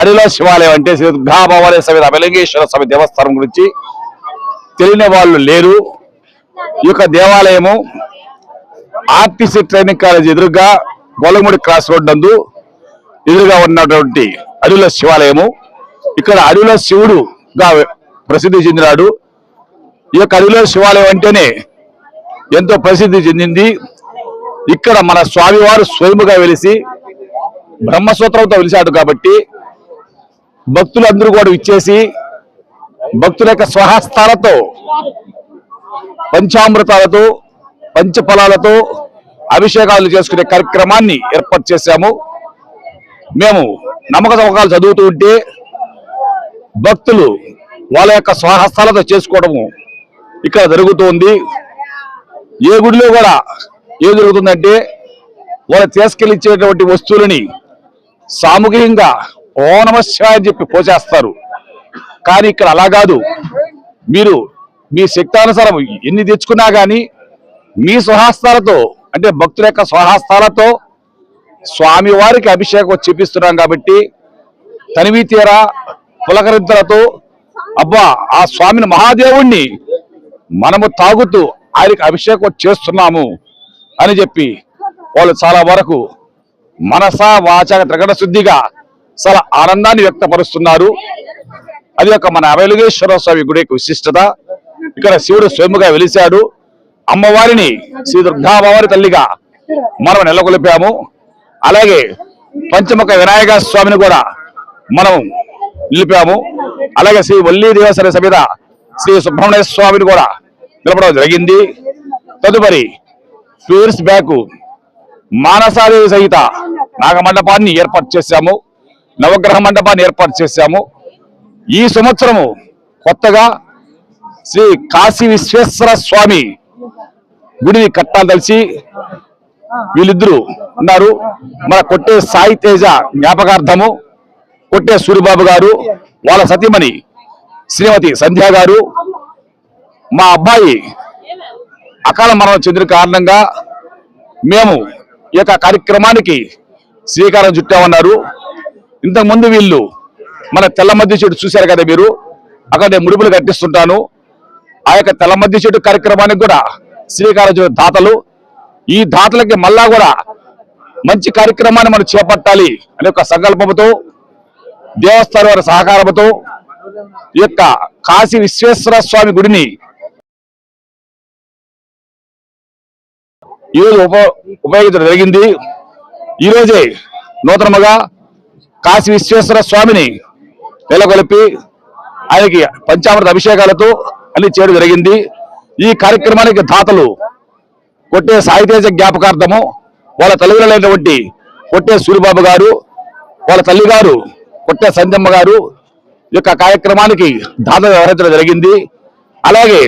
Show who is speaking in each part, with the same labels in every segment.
Speaker 1: అడిలో శివాలయం అంటే శ్రీ దుర్గాభవానీ సమేత అమలింగేశ్వర స్వామి దేవస్థానం గురించి తెలియని వాళ్ళు లేరు. ఈ యొక్క దేవాలయము ఆర్టీసీ ట్రైనింగ్ కాలేజ్ ఎదురుగా గొల్లముడి క్రాస్ రోడ్ నందు ఎదురుగా ఉన్నటువంటి అడవిలో శివాలయము. ఇక్కడ అడవిలో శివుడుగా ప్రసిద్ధి చెందినాడు. ఈ యొక్క అడవిలో శివాలయం అంటేనే ఎంతో ప్రసిద్ధి చెందింది. ఇక్కడ మన స్వామివారు స్వయముగా వెలిసి బ్రహ్మసూత్రంతో వెలిశాడు కాబట్టి భక్తులందరూ కూడా ఇచ్చేసి భక్తుల యొక్క స్వహస్తాలతో పంచామృతాలతో పంచఫలాలతో అభిషేకాలు చేసుకునే కార్యక్రమాన్ని ఏర్పాటు చేశాము. మేము నమ్మక నమ్మకాలు చదువుతూ ఉంటే భక్తులు వాళ్ళ యొక్క స్వహస్తాలతో చేసుకోవడము ఇక్కడ జరుగుతుంది. ఏ గుడిలో కూడా ఏం జరుగుతుందంటే వాళ్ళు తీసుకెళ్ళి ఇచ్చేటువంటి వస్తువులని సామూహికంగా ఓ నమస్కారం అని చెప్పి పోసేస్తారు కానీ ఇక్కడ అలా కాదు. మీరు మీ శక్తానుసారం ఎన్ని తెచ్చుకున్నా కానీ మీ స్వహస్తాలతో అంటే భక్తుల యొక్క స్వహస్తాలతో స్వామి వారికి అభిషేకం చేపిస్తున్నాం కాబట్టి తనివి తీరా పులకరింతలతో అబ్బా ఆ స్వామిని మహాదేవుణ్ణి మనము తాగుతూ ఆయనకి అభిషేకం చేస్తున్నాము అని చెప్పి వాళ్ళు చాలా వరకు మనసా వాచక త్రిగణ శుద్ధిగా చాలా ఆనందాన్ని వ్యక్తపరుస్తున్నారు. అది ఒక మన అభయలింగేశ్వర స్వామి గుడి యొక్క విశిష్టత. ఇక్కడ శివుడు స్వయముగా వెలిశాడు. అమ్మవారిని శ్రీ దుర్గాభవారి తల్లిగా మనం నెలకొల్పాము. అలాగే పంచముఖ వినాయక స్వామిని కూడా మనం నిలిపాము. అలాగే శ్రీ వల్లీ దేవసర సమేత శ్రీ సుబ్రహ్మణ్య స్వామిని కూడా నిలపడం జరిగింది. తదుపరి టూ ఇయర్స్ బ్యాక్ మానసాదేవి సహిత నాగమండపాన్ని ఏర్పాటు చేశాము. నవగ్రహ మండపాన్ని ఏర్పాటు చేశాము. ఈ సంవత్సరము కొత్తగా శ్రీ కాశీ విశ్వేశ్వర స్వామి గుడిని కట్టాలదలిసి వీళ్ళిద్దరూ ఉన్నారు. మన కొట్టే సాయి తేజ జ్ఞాపకార్థము కొట్టే సూరిబాబు గారు వాళ్ళ సతీమణి శ్రీమతి సంధ్య గారు మా అబ్బాయి అకాల మరణం చెందిన కారణంగా మేము ఈ యొక్క కార్యక్రమానికి శ్రీకారం చుట్టామన్నారు. ఇంతకుముందు వీళ్ళు మన తెల్ల మధ్య చెట్టు చూశారు కదా మీరు? అక్కడ నేను ముడుపులు కట్టిస్తుంటాను. ఆ యొక్క తెల్ల మధ్య చెట్టు కార్యక్రమానికి కూడా శ్రీకారం దాతలు ఈ దాతలకి మళ్ళా కూడా మంచి కార్యక్రమాన్ని మనం చేపట్టాలి అనే ఒక సంకల్పంతో దేవస్థానం వారి సహకారంతో ఈ యొక్క కాశీ విశ్వేశ్వర స్వామి గుడిని ఈరోజు ఉప ఉపయోగించడం జరిగింది. ఈరోజే నూతనముగా కాశీ విశ్వేశ్వర స్వామిని నెలకొల్పి ఆయనకి పంచామృత అభిషేకాలతో అన్ని చేయడం జరిగింది. ఈ కార్యక్రమానికి దాతలు కొట్టే సాయితేజ జ్ఞాపకార్థము వాళ్ళ తల్లిదండ్రులైనటువంటి కొట్టే సూరిబాబు గారు వాళ్ళ తల్లి గారు కొట్టే సంజమ్మ గారు ఈ యొక్క కార్యక్రమానికి దాత వ్యవహరించడం జరిగింది. అలాగే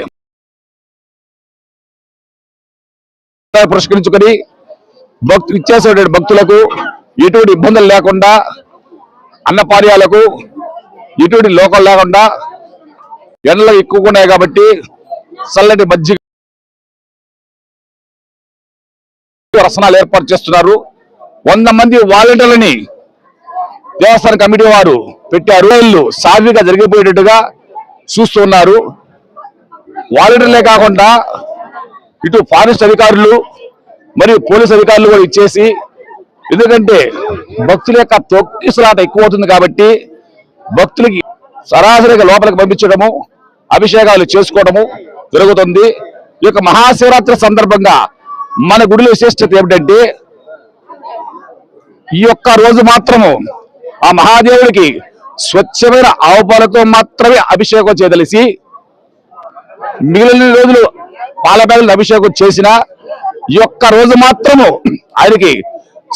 Speaker 1: పురస్కరించుకొని భక్తు ఇచ్చేసేటువంటి భక్తులకు ఎటువంటి ఇబ్బందులు లేకుండా అన్నపార్యాలకు ఎటువంటి లోకం లేకుండా ఎండలు ఎక్కువగా ఉన్నాయి కాబట్టి చల్లటి మజ్జిగ రసనాలు ఏర్పాటు చేస్తున్నారు. వంద మంది వాలంటీర్లని దేవస్థాన కమిటీ వారు పెట్టారు. ఇల్లు సాఫీగా జరిగిపోయేటట్టుగా చూస్తున్నారు వాలంటీర్లే కాకుండా ఇటు ఫారెస్ట్ అధికారులు మరియు పోలీస్ అధికారులు కూడా ఇచ్చేసి ఎందుకంటే భక్తుల యొక్క తొక్కిసలాట ఎక్కువ అవుతుంది కాబట్టి భక్తులకి సరాసరిగా లోపలికి పంపించడము అభిషేకాలు చేసుకోవడము జరుగుతుంది. ఈ యొక్క మహాశివరాత్రి సందర్భంగా మన గుడిలో విశిష్టత ఏమిటంటే ఈ యొక్క రోజు మాత్రము ఆ మహాదేవుడికి స్వచ్ఛమైన ఆవుపాలతో మాత్రమే అభిషేకం చేయదలిసి మిగిలిన రోజులు పాలపేదలు అభిషేకం చేసిన ఈ యొక్క రోజు మాత్రము ఆయనకి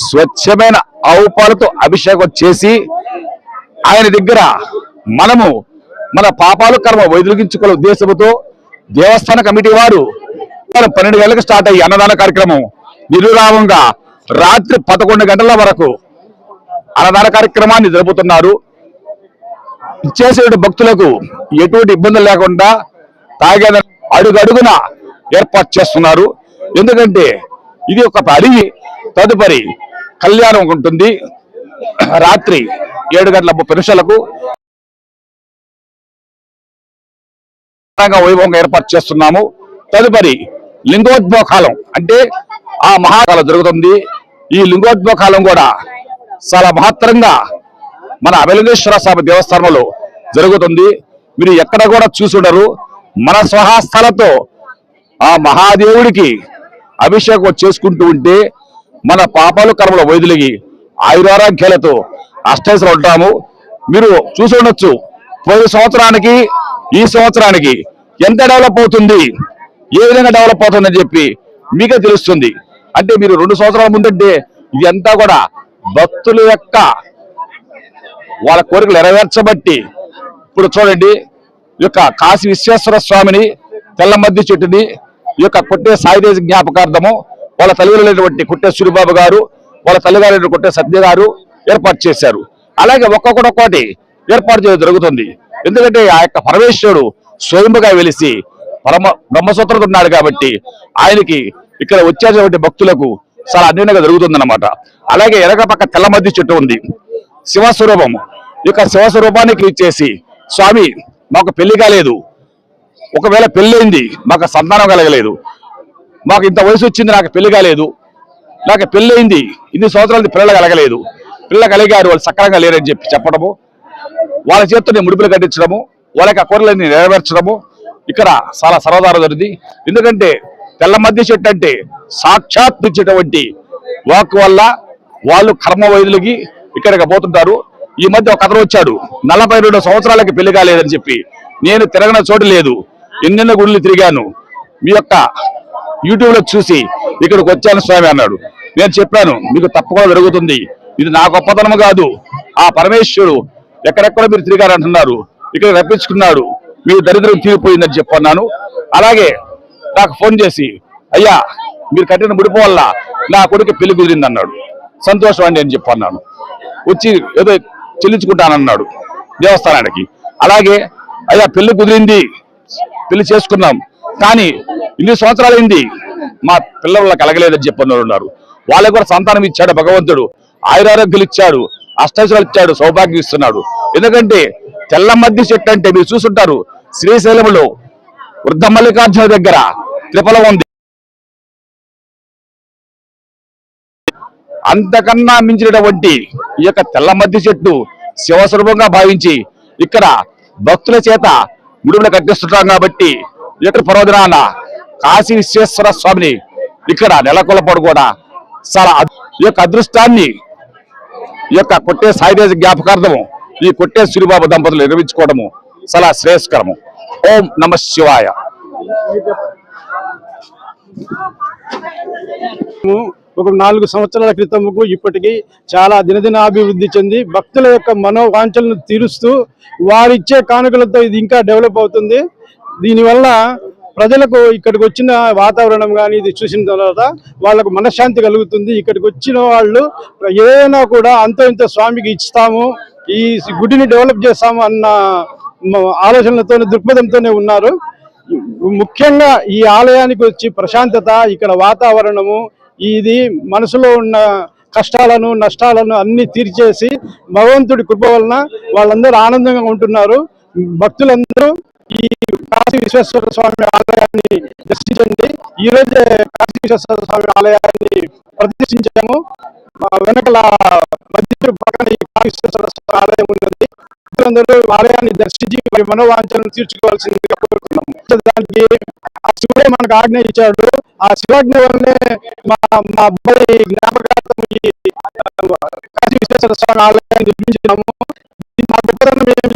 Speaker 1: స్వచ్ఛమైన ఆవు పాలతో అభిషేకం చేసి ఆయన దగ్గర మనము మన పాపాలు కర్మ వైదొలిగించుకునే ఉద్దేశంతో దేవస్థాన కమిటీ వారు పన్నెండు గంటలకు స్టార్ట్ అయ్యి అన్నదాన కార్యక్రమం నిరురామంగా రాత్రి పదకొండు గంటల వరకు అన్నదాన కార్యక్రమాన్ని జరుపుతున్నారు. ఇచ్చేసే భక్తులకు ఎటువంటి ఇబ్బందులు లేకుండా తాగే అడుగడుగున ఏర్పాటు చేస్తున్నారు. ఎందుకంటే ఇది ఒక అడిగి తదుపరి కళ్యాణం ఉంటుంది. రాత్రి ఏడు గంటల ముప్పై నిమిషాలకు వైభవంగా ఏర్పాటు చేస్తున్నాము. తదుపరి లింగోద్భోకాలం అంటే ఆ మహాకాలం జరుగుతుంది. ఈ లింగోద్భోకాలం కూడా చాలా మహత్తరంగా మన అభిలింగేశ్వర స్వామి దేవస్థానంలో జరుగుతుంది. మీరు ఎక్కడ కూడా చూసుండరు. మన స్వహస్థలతో ఆ మహాదేవుడికి అభిషేకం చేసుకుంటూ ఉంటే మన పాపాలు కర్మల వైద్యులకి ఆయురారోగ్యాలతో అష్టైశ్వరం ఉంటాము. మీరు చూసి ఉండొచ్చు. పోయిన సంవత్సరానికి ఈ సంవత్సరానికి ఎంత డెవలప్ అవుతుంది? ఏ విధంగా డెవలప్ అవుతుందని చెప్పి మీకే తెలుస్తుంది. అంటే మీరు రెండు సంవత్సరాల ముందంటే ఇదంతా కూడా భక్తుల యొక్క వాళ్ళ కోరికలు నెరవేర్చబట్టి ఇప్పుడు చూడండి ఈ యొక్క కాశీ విశ్వేశ్వర స్వామిని తెల్లమద్ది చెట్టుని ఈ యొక్క కొట్టే సాయిదేశ జ్ఞాపకార్థము వాళ్ళ తల్లిదండ్రులైనటువంటి కుట్టె సూరిబాబు గారు వాళ్ళ తల్లిగారైన కుట్టె సత్య గారు ఏర్పాటు చేశారు. అలాగే ఒక్కొక్కటి ఏర్పాటు చేయడం జరుగుతుంది. ఎందుకంటే ఆ యొక్క పరమేశ్వరుడు స్వయంగా వెలిసి పరమ బ్రహ్మసూత్రుడు ఉన్నాడు కాబట్టి ఆయనకి ఇక్కడ వచ్చేటువంటి భక్తులకు చాలా అన్యూనంగా జరుగుతుందన్నమాట. అలాగే ఎరగ పక్క తెల్లమద్ది చెట్టు ఉంది. శివస్వరూపం. ఇక యొక్క శివస్వరూపానికి ఇచ్చేసి స్వామి మాకు పెళ్ళి కాలేదు. ఒకవేళ పెళ్ళైంది మాకు సంతానం కలగలేదు. మాకు ఇంత వయసు వచ్చింది నాకు పెళ్ళి కాలేదు. నాకు పెళ్ళైంది ఇన్ని సంవత్సరాలు పిల్లలు కలగలేదు. పిల్లలు కలిగారు వాళ్ళు సక్రంగా లేరని చెప్పి చెప్పడము. వాళ్ళ చేతితో నేను ముడుపులు కట్టించడము. వాళ్ళకి యొక్క కూరలన్నీ నెరవేర్చడము. ఇక్కడ చాలా సర్వదారం జరిగింది. ఎందుకంటే తెల్ల మధ్య చెట్టు అంటే సాక్షాత్తుచ్చేటువంటి వాక్ వల్ల వాళ్ళు కర్మ వైద్యులకి ఇక్కడికి పోతుంటారు. ఈ మధ్య ఒక అతను వచ్చాడు. నలభై రెండు సంవత్సరాలకి పెళ్ళి కాలేదని చెప్పి. నేను తిరగన చోటు లేదు. ఎన్నెన్నో గుళ్ళు తిరిగాను. మీ యొక్క యూట్యూబ్లో చూసి ఇక్కడికి వచ్చాను స్వామి అన్నాడు. నేను చెప్పాను మీకు తప్పకుండా జరుగుతుంది. ఇది నా గొప్పతనం కాదు. ఆ పరమేశ్వరుడు ఎక్కడెక్కడ మీరు తిరిగారంటున్నారు ఇక్కడ రప్పించుకున్నాడు. మీ దరిద్రం తీరిపోయిందని చెప్పన్నాను అలాగే నాకు ఫోన్ చేసి అయ్యా మీరు కట్టిన ముడిపు వల్ల నా కొడుకు పెళ్ళి కుదిరింది అన్నాడు. సంతోషం అండి అని చెప్పన్నాను వచ్చి ఏదో చెల్లించుకుంటానన్నాడు దేవస్థానానికి. అలాగే అయ్యా పెళ్ళి కుదిరింది. పెళ్ళి చేసుకున్నాం. కానీ ఇన్ని సంవత్సరాలైంది మా పిల్లల కలగలేదని చెప్పన్నారు ఉన్నారు. వాళ్ళకు కూడా సంతానం ఇచ్చాడు భగవంతుడు. ఆయురారోగ్యాలు ఇచ్చాడు. అష్టైశ్వరాలు ఇచ్చాడు. సౌభాగ్యం ఇస్తున్నాడు. ఎందుకంటే తెల్ల మధ్య చెట్టు అంటే మీరు చూసుంటారు శ్రీశైలంలో వృద్ధ మల్లికార్జున దగ్గర త్రిపలం ఉంది. అంతకన్నా మించినటువంటి ఈ యొక్క తెల్ల మధ్య చెట్టు శివస్వరూపంగా భావించి ఇక్కడ భక్తుల చేత ముడుపులు కట్టిస్తుంటాం కాబట్టి ఇక్కడ పర్వదినాన కాశీ విశ్వేశ్వర స్వామిని ఇక్కడ నెలకొల్పడు కూడా. చాలా ఈ యొక్క అదృష్టాన్ని ఈ యొక్క కొట్టే సాయిదేశ జ్ఞాపకార్థము ఈ కొట్టే సిరిబాబు దంపతులు నిర్మించుకోవడము చాలా శ్రేయస్కరము. ఓం నమ శివాయ.
Speaker 2: ఒక నాలుగు సంవత్సరాల క్రితముకు ఇప్పటికి చాలా దినదిన అభివృద్ధి చెంది భక్తుల యొక్క మనోవాంఛలను తీరుస్తూ వారిచ్చే కానుకలతో ఇది ఇంకా డెవలప్ అవుతుంది. దీనివల్ల ప్రజలకు ఇక్కడికి వచ్చిన వాతావరణం కానీ ఇది చూసిన తర్వాత వాళ్ళకు మనశ్శాంతి కలుగుతుంది. ఇక్కడికి వచ్చిన వాళ్ళు ఏదైనా కూడా అంతో ఇంత స్వామికి ఇస్తాము ఈ గుడిని డెవలప్ చేస్తాము అన్న ఆలోచనలతో ఆలోచనలతోనే దృక్పథంతోనే ఉన్నారు. ముఖ్యంగా ఈ ఆలయానికి వచ్చి ప్రశాంతత ఇక్కడ వాతావరణము ఇది మనసులో ఉన్న కష్టాలను నష్టాలను అన్ని తీర్చేసి భగవంతుడి కృప వలన వాళ్ళందరూ ఆనందంగా ఉంటున్నారు. భక్తులందరూ ఈ కాశీ విశ్వేశ్వర స్వామి ఆలయాన్ని దర్శించండి. ఈ రోజే కాశీ విశ్వేశ్వర స్వామి ఆలయాన్ని ప్రదర్శించాము మా వెనకల మధ్య పక్కన ఈ కాశీ విశ్వేశ్వర స్వామి ఆలయం ఉన్నది. ఆలయాన్ని దర్శించి మరి మనోవాంఛలను తీర్చుకోవాల్సిందిగా కోరుతున్నాము దానికి ఆ శివుడే మనకు ఆజ్ఞ ఇచ్చాడు. ఆ శివాజ్ఞ వల్లనే మా మా అబ్బాయి జ్ఞాపకార్థం ఈ కాశీ విశ్వేశ్వర స్వామి ఆలయాన్ని నిర్మించినాము మా గొప్పతనం ఏమి